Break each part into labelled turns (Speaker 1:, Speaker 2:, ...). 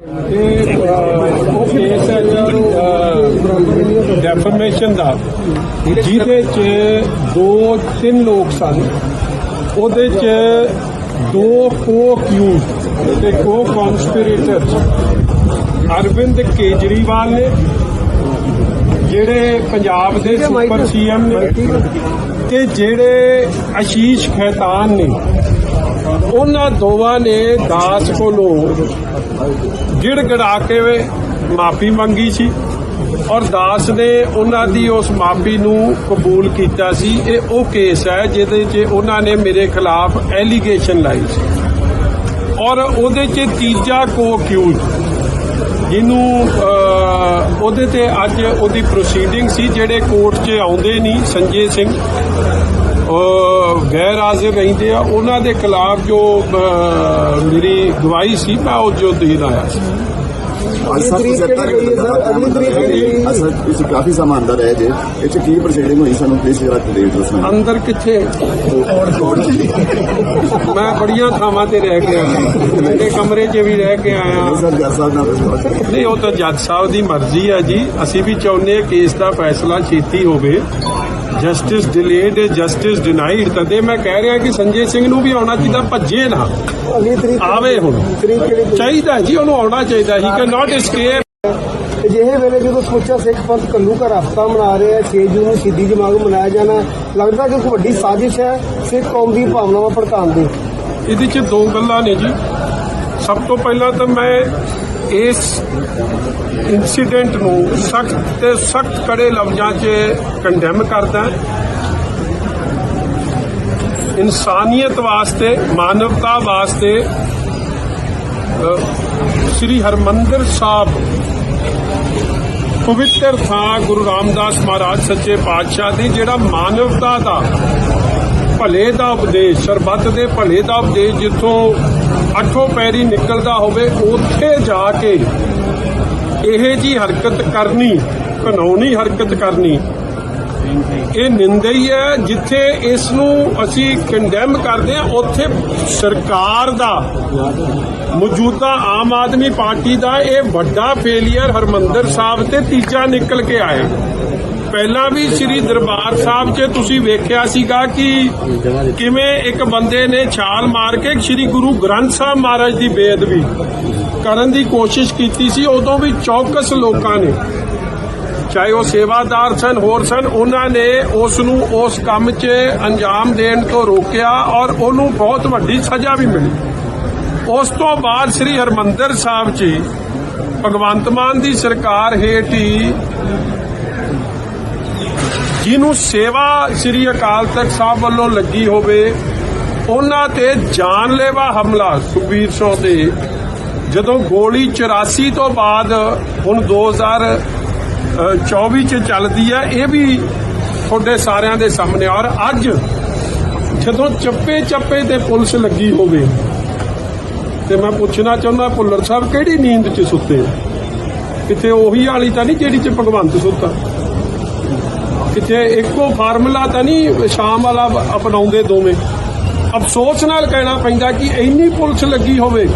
Speaker 1: ਇਹ ਉਹ ਕੇਸ ਹੈ ਡੈਫਰਮੇਸ਼ਨ ਦਾ ਜਿਹਦੇ ਚ ਦੋ ਤਿੰਨ ਲੋਕ ਸਨ ਉਹਦੇ ਚ ਦੋ ਕੋ ਅਕਿਊਜ਼ ਤੇ ਕੋ ਕਨਸਪੀਰੇਟਰਸ ਅਰਵਿੰਦ ਕੇਜਰੀਵਾਲ ਨੇ ਜਿਹੜੇ ਪੰਜਾਬ ਦੇ ਸੁਪਰ ਸੀਐਮ ਨੇ ਤੇ ਜਿਹੜੇ ਆਸ਼ੀਸ਼ ਖੈਤਾਨ ਨੇ ਉਹਨਾਂ ਦੋਵਾਂ ਨੇ ਦਾਸ ਕੋਲੋਂ ਗਿੜਗੜਾ ਕੇ ਮਾਫੀ ਮੰਗੀ ਸੀ ਔਰ ਦਾਸ ਨੇ ਉਹਨਾਂ ਦੀ ਉਸ ਮਾਫੀ ਨੂੰ ਕਬੂਲ ਕੀਤਾ ਸੀ। ਇਹ ਉਹ ਕੇਸ ਹੈ ਜਿਹਦੇ 'ਚ ਉਹਨਾਂ ਨੇ ਮੇਰੇ ਖਿਲਾਫ ਐਲੀਗੇਸ਼ਨ ਲਾਈ ਸੀ। ਔਰ ਉਹਦੇ 'ਚ ਤੀਜਾ ਕੋ ਅਕਿਊਜ਼ ਜਿਹਨੂੰ ਉਹਦੇ ਤੇ ਅੱਜ ਉਹਦੀ ਪ੍ਰੋਸੀਡਿੰਗ ਸੀ ਜਿਹੜੇ ਕੋਰਟ 'ਚ ਆਉਂਦੇ ਨਹੀਂ, ਸੰਜੇ ਸਿੰਘ। ਗੈਰ ਹਾਜ਼ਰ ਰਹਿੰਦੇ ਆ। ਉਹਨਾਂ ਦੇ ਖਿਲਾਫ ਜੋ ਮੇਰੀ ਗਵਾਹੀ ਸੀ ਮੈਂ ਉਹ ਜੋ ਦੇਣ ਆਇਆ ਸੀ।
Speaker 2: ਵਿੱਚ ਕਾਫੀ ਸਮਾਂ ਅੰਦਰ ਹੈ ਜੇ। ਇਹ 'ਚ ਕੀ ਪ੍ਰੋਸੀਡਿੰਗ ਹੋਈ ਸਾਨੂੰ ਪਲੀਜ਼ ਜਰਾ ਕਲੀਅਰ ਦੱਸੋ।
Speaker 1: ਅੰਦਰ ਕਿੱਥੇ? ਮੈਂ ਬੜੀਆਂ ਥਾਵਾਂ ਤੇ ਰਹਿ ਕੇ ਆਇਆ। ਮੇਰੇ ਕਮਰੇ 'ਚ ਵੀ ਰਹਿ ਕੇ ਆਇਆ।
Speaker 2: ਸਰ ਜੱਜ ਸਾਹਿਬ ਨਾਲ ਦੱਸੋ
Speaker 1: ਨਹੀਂ ਉਹ ਤਾਂ ਜੱਜ ਸਾਹਿਬ ਦੀ ਮਰਜ਼ੀ ਹੈ ਜੀ। ਅਸੀਂ ਵੀ ਚਾਹੁੰਦੇ ਹਾਂ ਕੇਸ ਦਾ ਫੈਸਲਾ ਛੇਤੀ ਹੋਵੇ। ਜਸਟਿਸ ਡਿਲੇਡ ਜਸਟਿਸ ਡਿਨਾਈਡ ਤਦੇ ਮੈਂ ਕਹਿ ਰਿਹਾ ਕਿ ਸੰਜੇ ਸਿੰਘ ਨੂੰ ਵੀ ਆਉਣਾ ਚਾਹੀਦਾ ਭੱਜੇ ਨਾ।
Speaker 3: ਅਗਲੀ ਤਰੀਕ
Speaker 1: ਆਵੇ ਹੁਣ? ਚਾਹੀਦਾ ਜੀ ਉਹਨੂੰ ਆਉਣਾ ਚਾਹੀਦਾ। ਹੀ ਕੈਨ ਨਾਟ escape
Speaker 3: ਅਜਿਹੇ ਵੇਲੇ ਜਦੋਂ ਸੋਚਿਆ ਸਿੱਖ ਪੰਥ ਕੱਲੂ ਘਰ ਹਫਤਾ ਮਨਾ ਰਿਹਾ 6 ਜੂਨ ਨੂੰ ਸ਼ਹੀਦੀ ਜਮਾਤ ਮਨਾਇਆ ਜਾਣਾ ਲੱਗਦਾ ਕਿ ਕੋਈ ਵੱਡੀ ਸਾਜ਼ਿਸ਼ ਹੈ ਸਿੱਖ ਕੌਮ ਦੀ ਭਾਵਨਾਵਾਂ ਭੜਕਾਉਣ ਦੀ।
Speaker 1: ਇਹਦੇ 'ਚ ਦੋ ਗੱਲਾਂ ਨੇ ਜੀ। ਸਭ ਤੋਂ ਪਹਿਲਾਂ ਤਾਂ ਮੈਂ ਇਸ ਇਨਸੀਡੈਂਟ ਨੂੰ ਸਖਤ ਤੇ ਸਖਤ ਕੜੇ ਲਫ਼ਜ਼ਾਂ 'ਚ ਕੰਡੈਮ ਕਰਦਾ ਇਨਸਾਨੀਅਤ ਵਾਸਤੇ, ਮਾਨਵਤਾ ਵਾਸਤੇ ਸ੍ਰੀ ਹਰਮੰਦਰ ਸਾਹਿਬ ਪਵਿੱਤਰ ਥਾਂ ਗੁਰੂ ਰਾਮਦਾਸ ਮਹਾਰਾਜ ਸੱਚੇ ਪਾਤਸ਼ਾਹ ਦੀ, ਜਿਹੜਾ ਮਾਨਵਤਾ ਦਾ ਭਲੇ ਦਾ ਉਪਦੇਸ਼, ਸਰਬੱਤ ਦੇ ਭਲੇ ਦਾ ਉਪਦੇਸ਼ ਜਿੱਥੋਂ ਅੱਠੋਂ ਪੈਰੀ ਨਿਕਲਦਾ ਹੋਵੇ, ਉੱਥੇ ਜਾ ਕੇ ਇਹ ਜੀ ਹਰਕਤ ਕਰਨੀ ਕਾਨੂੰਨੀ ਹਰਕਤ ਕਰਨੀ, ਇਹ ਨਿੰਦਾ ਹੀ ਹੈ, ਜਿੱਥੇ ਇਸ ਨੂੰ ਅਸੀਂ ਕੰਡੈਮ ਕਰਦੇ ਹਾਂ, ਉੱਥੇ ਸਰਕਾਰ ਦਾ ਮੌਜੂਦਾ ਆਮ ਆਦਮੀ ਪਾਰਟੀ ਦਾ ਇਹ ਵੱਡਾ ਫੇਲਿਅਰ ਹਰਮੰਦਰ ਸਾਹਿਬ ਤੇ ਤੀਜਾ ਨਿਕਲ ਕੇ ਆਏ ਪਹਿਲਾਂ ਵੀ ਸ੍ਰੀ ਦਰਬਾਰ ਸਾਹਿਬ 'ਚ ਤੁਸੀਂ ਵੇਖਿਆ ਸੀਗਾ ਕਿ ਕਿਵੇਂ ਇੱਕ ਬੰਦੇ ਨੇ ਛਾਲ ਮਾਰ ਕੇ ਸ੍ਰੀ ਗੁਰੂ ਗ੍ਰੰਥ ਸਾਹਿਬ ਮਹਾਰਾਜ ਦੀ ਬੇਅਦਬੀ ਕਰਨ ਦੀ ਕੋਸ਼ਿਸ਼ ਕੀਤੀ ਸੀ, ਉਦੋਂ ਵੀ ਚੌਕਸ ਲੋਕਾਂ ਨੇ। ਚਾਹੇ ਉਹ ਸੇਵਾਦਾਰ ਸਨ, ਹੋਰ ਸਨ, ਉਹਨਾਂ ਨੇ ਉਸ ਨੂੰ ਉਸ ਕੰਮ 'ਚ ਅੰਜਾਮ ਦੇਣ ਤੋਂ ਰੋਕਿਆ ਔਰ ਉਹਨੂੰ ਬਹੁਤ ਵੱਡੀ ਸਜ਼ਾ ਵੀ ਮਿਲੀ। ਉਸ ਤੋਂ ਬਾਅਦ ਸ੍ਰੀ ਹਰਮੰਦਰ ਸਾਹਿਬ 'ਚ ਭਗਵੰਤ ਮਾਨ ਦੀ ਸਰਕਾਰ ਹੇਠ ਹੀ ਜਿਹਨੂੰ ਸੇਵਾ ਸ੍ਰੀ ਅਕਾਲ ਤਖਤ ਸਾਹਿਬ ਵੱਲੋਂ ਲੱਗੀ ਹੋਵੇ, ਉਹਨਾਂ ਤੇ ਜਾਨਲੇਵਾ ਹਮਲਾ ਸੁਖਬੀਰ ਸਿੰਘ ਤੇ। ਜਦੋਂ ਗੋਲੀ 84 ਤੋਂ ਬਾਅਦ ਹੁਣ 2024 ਚ ਚੱਲਦੀ ਹੈ, ਇਹ ਵੀ ਤੁਹਾਡੇ ਸਾਰਿਆਂ ਦੇ ਸਾਹਮਣੇ ਔਰ ਅੱਜ ਜਦੋਂ ਚੱਪੇ ਚੱਪੇ ਤੇ ਪੁਲਿਸ ਲੱਗੀ ਹੋਵੇ, ਤੇ ਮੈਂ ਪੁੱਛਣਾ ਚਾਹੁੰਦਾ, ਭੁੱਲਰ ਸਾਹਿਬ ਕਿਹੜੀ ਨੀਂਦ 'ਚ ਸੁੱਤੇ? ਕਿਤੇ ਉਹੀ ਵਾਲੀ ਤਾਂ ਨਹੀਂ ਜਿਹੜੀ 'ਚ ਭਗਵੰਤ ਸੁੱਤਾ? ਕਿਤੇ ਇੱਕੋ ਫਾਰਮੂਲਾ ਤਾਂ ਨਹੀਂ ਸ਼ਾਮ ਵਾਲਾ ਅਪਣਾਉਂਦੇ ਦੋਵੇਂ। ਅਫਸੋਸ ਨਾਲ ਕਹਿਣਾ ਪੈਂਦਾ ਕਿ ਇੰਨੀ ਪੁਲਿਸ ਲੱਗੀ ਹੋਵੇ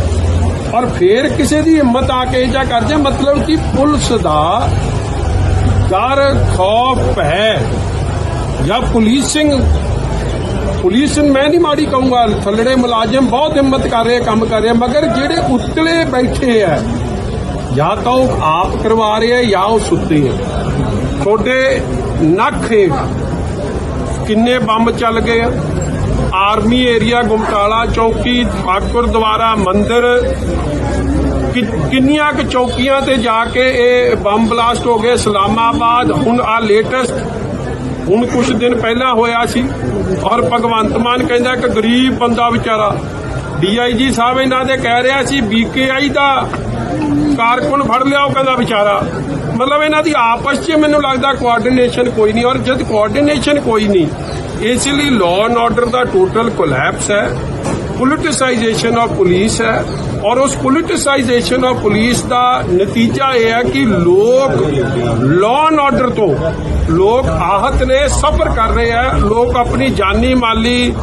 Speaker 1: ਔਰ ਫੇਰ ਕਿਸੇ ਦੀ ਹਿੰਮਤ ਆ ਕੇ ਜਾ ਕਰ ਜਾ ਮਤਲਬ ਕਿ ਪੁਲਿਸ ਦਾ ਡਰ, ਖੌਫ ਭੈ ਜਾਂ ਪੁਲਿਸਿੰਗ ਪੁਲਿਸ ਮੈਂ ਨਹੀਂ ਮਾੜੀ ਕਹੂੰਗਾ, ਥੱਲੜੇ ਮੁਲਾਜ਼ਮ ਬਹੁਤ ਹਿੰਮਤ ਕਰ ਰਹੇ, ਕੰਮ ਕਰ ਰਹੇ, ਮਗਰ ਜਿਹੜੇ ਉੱਤਲੇ ਬੈਠੇ ਆ, ਜਾਂ ਤਾਂ ਉਹ ਆਪ ਕਰਵਾ ਰਹੇ ਆ ਜਾਂ ਉਹ ਸੁੱਤੇ ਆ। ਤੁਹਾਡੇ ਨੱਕ ਹੇਠ ਕਿੰਨੇ ਬੰਬ ਚੱਲ ਗਏ ਆਰਮੀ ਏਰੀਆ, ਗੁਮਟਾਲਾ, ਚੌਕੀ ਠਾਕੁਰ ਦੁਆਰਾ ਮੰਦਿਰ ਕਿੰਨੀਆਂ ਕੁ ਚੌਕੀਆਂ ਤੇ ਜਾ ਕੇ ਇਹ ਬੰਬ ਬਲਾਸਟ ਹੋ ਗਏ ਇਸਲਾਮਾਬਾਦ ਹੁਣ ਆ ਲੇਟੈਸਟ। ਹੁਣ ਕੁਝ ਦਿਨ ਪਹਿਲਾਂ ਹੋਇਆ ਸੀ। ਔਰ ਭਗਵੰਤ ਮਾਨ ਕਹਿੰਦਾ ਕਿ ਗਰੀਬ ਬੰਦਾ ਵਿਚਾਰਾ। ਡੀਆਈਜੀ ਸਾਹਿਬ ਇਹਨਾਂ ਦੇ ਕਹਿ ਰਿਹਾ ਸੀ, ਬੀਕੇਆਈ ਦਾ ਕਾਰਕੁਨ ਫੜ ਲਿਆ ਉਹ ਕਹਿੰਦਾ ਵਿਚਾਰਾ। ਮਤਲਬ ਇਹਨਾਂ ਦੀ ਆਪਸ 'ਚ ਮੈਨੂੰ ਲੱਗਦਾ ਕੋਆਰਡੀਨੇਸ਼ਨ ਕੋਈ ਨਹੀਂ, ਔਰ ਜਦ ਕੋਆਰਡੀਨੇਸ਼ਨ ਕੋਈ ਨਹੀਂ, ਇਸ ਲਈ ਲਾਅ ਐਂਡ ਆਰਡਰ ਦਾ ਟੋਟਲ ਕੋਲੈਪਸ ਹੈ ਪੋਲਿਟਿਸਾਈਜੇਸ਼ਨ ਆਫ ਪੁਲਿਸ ਹੈ, ਔਰ ਉਸ ਪੋਲਿਟਿਸਾਈਜੇਸ਼ਨ ਆਫ ਪੁਲਿਸ ਦਾ ਨਤੀਜਾ ਇਹ ਹੈ ਕਿ ਲੋਕ ਲਾਅ ਐਂਡ ਆਰਡਰ ਤੋਂ ਲੋਕ ਆਹਤ ਨੇ, ਸਫਰ ਕਰ ਰਹੇ ਆ ਲੋਕ ਆਪਣੀ ਜਾਨੀ ਮਾਲੀ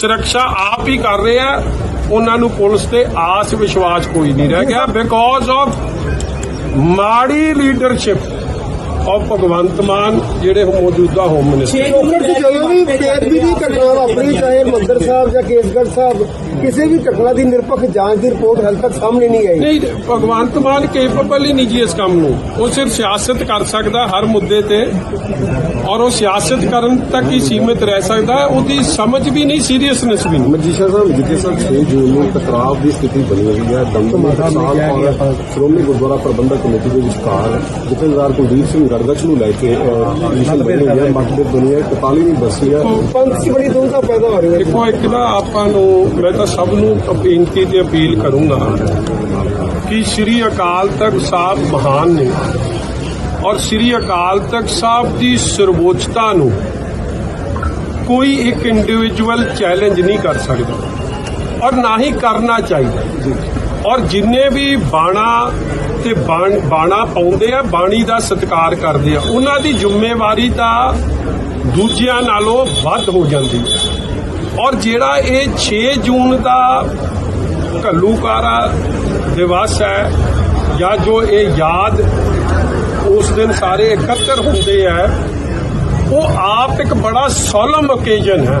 Speaker 1: ਸੁਰੱਖਿਆ ਆਪ ਹੀ ਕਰ ਰਹੇ ਆ ਉਹਨਾਂ ਨੂੰ ਪੁਲਿਸ ਤੇ ਆਸ ਵਿਸ਼ਵਾਸ ਕੋਈ ਨਹੀਂ ਰਹਿ ਗਿਆ ਬਿਕੋਜ਼ ਆਫ ਮਾੜੀ ਲੀਡਰਸ਼ਿਪ ਆਫ ਭਗਵੰਤ ਮਾਨ ਜਿਹੜੇ ਮੌਜੂਦਾ ਹੋਮ ਮਿਨਿਸਟਰ
Speaker 3: ਜੀ ਜਦੋਂ ਵੀ ਬੇਅਦਬੀ ਦੀ ਘਟਨਾ ਵਾਪਰੀ ਚਾਹੇ ਮੰਦਰ ਸਾਹਿਬ ਜਾਂ ਕੇਸਗੜ੍ਹ ਸਾਹਿਬ ਕਿਸੇ ਵੀ ਘਟਨਾ ਦੀ ਨਿਰਪੱਖ ਜਾਂਚ ਦੀ ਰਿਪੋਰਟ ਹਾਲੇ ਤੱਕ ਸਾਹਮਣੇ ਨਹੀਂ ਆਈ।
Speaker 1: ਨਹੀਂ ਭਗਵੰਤ ਮਾਨ ਕੇਪੇਬਲ ਹੀ ਨਹੀਂ ਜੀ ਇਸ ਕੰਮ ਨੂੰ। ਉਹ ਸਿਰਫ ਸਿਆਸਤ ਕਰ ਸਕਦਾ ਹਰ ਮੁੱਦੇ ਤੇ ਔਰ ਉਹ ਸਿਆਸਤ ਕਰਨ ਤੱਕ ਹੀ ਸੀਮਿਤ ਰਹਿ ਸਕਦਾ ਉਹਦੀ ਸਮਝ ਵੀ ਨਹੀਂ ਸੀਰੀਅਸਨੈਸ ਵੀ ਨਹੀਂ।
Speaker 4: ਮਜੀਸ਼ਾ ਸਾਹਿਬ ਜਿੱਥੇ ਸਰ 6 ਜੂਨ ਨੂੰ ਟਕਰਾਅ ਦੀ ਸਥਿਤੀ ਬਣੀ ਹੋਈ ਹੈ ਦਮਦਮਾ ਟਕਸਾਲ ਔਰ ਸ਼੍ਰੋਮਣੀ ਗੁਰਦੁਆਰਾ ਪ੍ਰਬੰਧਕ ਕਮੇਟੀ ਦੇ ਵਿਚਕਾਰ ਜਥੇਦਾਰ ਕੁਲਦੀਪ ਸਿੰਘ ਗੜਗੜ ਨੂੰ ਲੈ ਕੇ ਪੋਜੀਸ਼ਨ ਬਣੀ ਹੋਈ ਹੈ ਮਤਲਬ ਦੁਨੀਆ 41 ਨਹੀਂ ਬਸੀ ਹੈ
Speaker 3: ਪੰਥ 'ਚ ਬੜੀ ਦੁਮਤਾ ਪੈਦਾ ਹੋ ਰਹੀ ਹੈ
Speaker 1: ਦੇਖੋ ਇੱਕ ਨਾ ਆਪਾਂ ਨੂੰ ਮੈਂ ਤਾਂ ਸਭ ਨੂੰ ਬੇਨਤੀ ਤੇ ਅਪੀਲ ਕਰੂੰਗਾ ਕਿ ਸ੍ਰੀ ਅਕਾਲ ਤਖਤ ਸਾਹਿਬ ਮਹਾਨ ਨੇ ਔਰ ਸ੍ਰੀ ਅਕਾਲ ਤਖਤ ਸਾਹਿਬ ਦੀ ਸਰਵੋਚਤਾ ਨੂੰ ਕੋਈ ਇੱਕ ਇੰਡੀਵਿਜੂਅਲ ਚੈਲੰਜ ਨਹੀਂ ਕਰ ਸਕਦਾ ਔਰ ਨਾ ਹੀ ਕਰਨਾ ਚਾਹੀਦਾ। ਔਰ ਜਿੰਨੇ ਵੀ ਬਾਣਾ ਤੇ ਬਾਣਾ ਪਾਉਂਦੇ ਆ, ਬਾਣੀ ਦਾ ਸਤਿਕਾਰ ਕਰਦੇ ਆ। ਉਹਨਾਂ ਦੀ ਜ਼ਿੰਮੇਵਾਰੀ ਤਾਂ ਦੂਜਿਆਂ ਨਾਲੋਂ ਵੱਧ ਹੋ ਜਾਂਦੀ ਹੈ। ਔਰ ਜਿਹੜਾ ਇਹ 6 ਜੂਨ ਦਾ ਘੱਲੂਕਾਰਾ ਦਿਵਸ ਹੈ, ਜਾਂ ਜੋ ਇਹ ਯਾਦ ਉਸ ਦਿਨ ਸਾਰੇ ਇਕੱਤਰ ਹੁੰਦੇ ਆ, ਉਹ ਆਪ ਇੱਕ ਬੜਾ ਸੋਲਮ ਓਕੇਜਨ ਹੈ।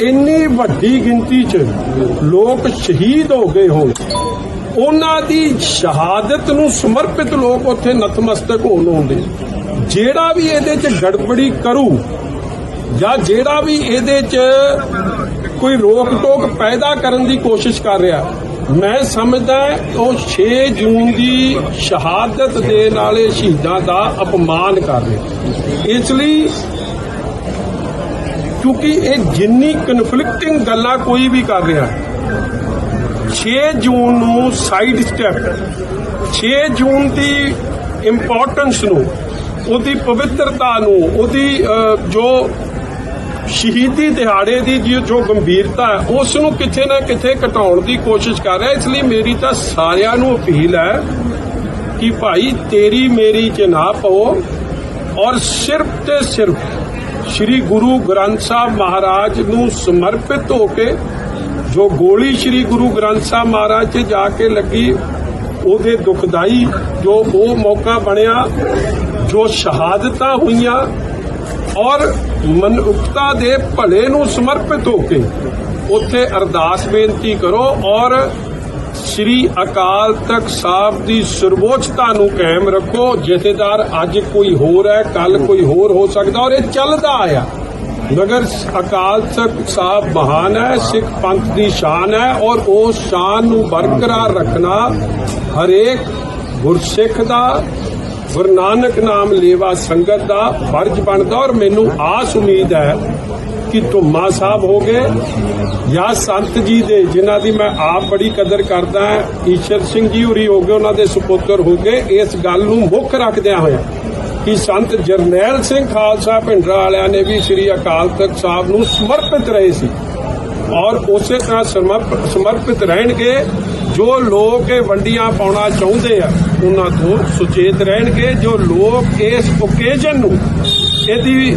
Speaker 1: ਇੰਨੀ ਵੱਡੀ ਗਿਣਤੀ 'ਚ ਲੋਕ ਸ਼ਹੀਦ ਹੋ ਗਏ ਹੋਣ। ਉਹਨਾਂ ਦੀ ਸ਼ਹਾਦਤ ਨੂੰ ਸਮਰਪਿਤ ਲੋਕ ਉੱਥੇ ਨਤਮਸਤਕ ਹੋਣ ਆਉਂਦੇ। ਜਿਹੜਾ ਵੀ ਇਹਦੇ 'ਚ ਗੜਬੜੀ ਕਰੂ ਜਾਂ ਜਿਹੜਾ ਵੀ ਇਹਦੇ 'ਚ ਕੋਈ ਰੋਕ ਟੋਕ ਪੈਦਾ ਕਰਨ ਦੀ ਕੋਸ਼ਿਸ਼ ਕਰ ਰਿਹਾ, ਮੈਂ ਸਮਝਦਾ ਉਹ 6 ਜੂਨ ਦੀ ਸ਼ਹਾਦਤ ਦੇਣ ਵਾਲੇ ਸ਼ਹੀਦਾਂ ਦਾ ਅਪਮਾਨ ਕਰ ਰਿਹਾ। ਇਸ ਲਈ ਕਿਉਂਕਿ ਇਹ ਜਿੰਨੀ ਕਨਫਲਿਕਟਿੰਗ ਗੱਲਾਂ ਕੋਈ ਵੀ ਕਰ ਰਿਹਾ। 6 ਜੂਨ ਨੂੰ ਸਾਈਡ ਸਟੈਪ 6 ਜੂਨ ਦੀ ਇੰਪੋਰਟੈਂਸ ਨੂੰ, ਉਹਦੀ ਪਵਿੱਤਰਤਾ ਨੂੰ, ਉਹਦੀ ਜੋ ਸ਼ਹੀਦੀ ਦਿਹਾੜੇ ਦੀ ਜੋ ਗੰਭੀਰਤਾ ਹੈ ਉਸ ਨੂੰ ਕਿਤੇ ਨਾ ਕਿਤੇ ਘਟਾਉਣ ਦੀ ਕੋਸ਼ਿਸ਼ ਕਰ ਰਿਹਾ। ਇਸ ਲਈ ਮੇਰੀ ਤਾਂ ਸਾਰਿਆਂ ਨੂੰ ਅਪੀਲ ਹੈ ਕਿ ਭਾਈ ਤੇਰੀ ਮੇਰੀ ਚ ਨਾ ਪਓ ਔਰ ਸਿਰਫ ਤੇ ਸਿਰਫ ਸ੍ਰੀ ਗੁਰੂ ਗ੍ਰੰਥ ਸਾਹਿਬ ਮਹਾਰਾਜ ਨੂੰ ਸਮਰਪਿਤ ਹੋ ਕੇ ਜੋ ਗੋਲੀ ਸ੍ਰੀ ਗੁਰੂ ਗ੍ਰੰਥ ਸਾਹਿਬ ਮਹਾਰਾਜ 'ਚ ਜਾ ਕੇ ਲੱਗੀ, ਉਹਦੇ ਦੁਖਦਾਈ ਜੋ ਉਹ ਮੌਕਾ ਬਣਿਆ, ਜੋ ਸ਼ਹਾਦਤਾਂ ਹੋਈਆਂ ਔਰ ਮਨੁੱਖਤਾ ਦੇ ਭਲੇ ਨੂੰ ਸਮਰਪਿਤ ਹੋ ਕੇ ਉੱਥੇ ਅਰਦਾਸ ਬੇਨਤੀ ਕਰੋ ਔਰ ਸ੍ਰੀ ਅਕਾਲ ਤਖਤ ਸਾਹਿਬ ਦੀ ਸਰਵੋਚਤਾ ਨੂੰ ਕਾਇਮ ਰੱਖੋ। ਜਥੇਦਾਰ, ਅੱਜ ਕੋਈ ਹੋਰ ਹੈ ਕੱਲ ਕੋਈ ਹੋਰ ਹੋ ਸਕਦਾ ਔਰ ਇਹ ਚੱਲਦਾ ਆਇਆ। ਮਗਰ ਅਕਾਲ ਤਖਤ ਸਾਹਿਬ ਮਹਾਨ ਹੈ, ਸਿੱਖ ਪੰਥ ਦੀ ਸ਼ਾਨ ਹੈ ਔਰ ਉਸ ਸ਼ਾਨ ਨੂੰ ਬਰਕਰਾਰ ਰੱਖਣਾ ਹਰੇਕ ਗੁਰਸਿੱਖ ਦਾ ਗੁਰੂ ਨਾਨਕ ਨਾਮ ਲੇਵਾ ਸੰਗਤ ਦਾ ਫਰਜ਼ ਬਣਦਾ ਔਰ ਮੈਨੂੰ ਆਸ ਉਮੀਦ ਹੈ ਕਿ ਧੁੰਮਾ ਸਾਹਿਬ ਹੋ ਗਏ ਜਾਂ ਸੰਤ ਜੀ ਦੇ, ਜਿਨ੍ਹਾਂ ਦੀ ਮੈਂ ਆਪ ਬੜੀ ਕਦਰ ਕਰਦਾ ਈਸ਼ਰ ਸਿੰਘ ਜੀ ਹੋਰੀ ਹੋ ਗਏ, ਉਹਨਾਂ ਦੇ ਸੁਪੁੱਤਰ ਹੋ ਗਏ। ਇਸ ਗੱਲ ਨੂੰ ਮੁੱਖ ਰੱਖਦਿਆਂ ਹੋਇਆ ਕਿ ਸੰਤ ਜਰਨੈਲ ਸਿੰਘ ਖਾਲਸਾ ਭਿੰਡਰਾ ਵਾਲਿਆਂ ਨੇ ਵੀ ਸ੍ਰੀ ਅਕਾਲ ਤਖਤ ਸਾਹਿਬ ਨੂੰ ਸਮਰਪਿਤ ਰਹੇ ਸੀ ਔਰ ਉਸੇ ਤਰ੍ਹਾਂ ਸਮਰਪ- ਸਮਰਪਿਤ ਰਹਿਣਗੇ ਜੋ ਲੋਕ ਇਹ ਵੰਡੀਆਂ ਪਾਉਣਾ ਚਾਹੁੰਦੇ ਆ। ਉਹਨਾਂ ਤੋਂ ਸੁਚੇਤ ਰਹਿਣਗੇ ਜੋ ਲੋਕ ਇਸ ਓਕੇਜਨ ਨੂੰ ਇਹਦੀ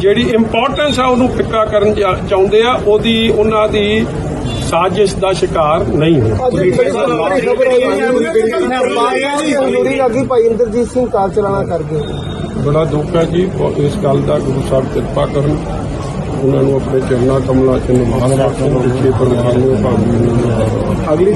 Speaker 1: ਜਿਹੜੀ ਇੰਪੋਰਟੈਂਸ ਆ ਉਹਨੂੰ ਫਿੱਕਾ ਕਰਨ ਚਾਹੁੰਦੇ ਆ ਉਹਦੀ ਉਹਨਾਂ ਦੀ ਸਾਜ਼ਿਸ਼ ਦਾ ਸ਼ਿਕਾਰ ਨਹੀਂ ਹੋ
Speaker 3: ਭਾਈ ਇੰਦਰਜੀਤ ਸਿੰਘ ਕਾਰ ਚਲਾਣਾ ਕਰ ਗਏ।
Speaker 1: ਬੜਾ ਦੁੱਖ ਹੈ ਜੀ ਇਸ ਗੱਲ ਦਾ ਗੁਰੂ ਸਾਹਿਬ ਕਿਰਪਾ ਕਰਨ। ਉਹਨਾਂ ਨੂੰ ਆਪਣੇ ਚਰਨਾ ਕਮਲਾਂ ਚ ਨਿਵਾਸ ਰੱਖਣ ਪਿੱਛੇ ਪਰਮਾਤਮਾ ਭਾਵੇਂ
Speaker 4: ਅਗਲੀ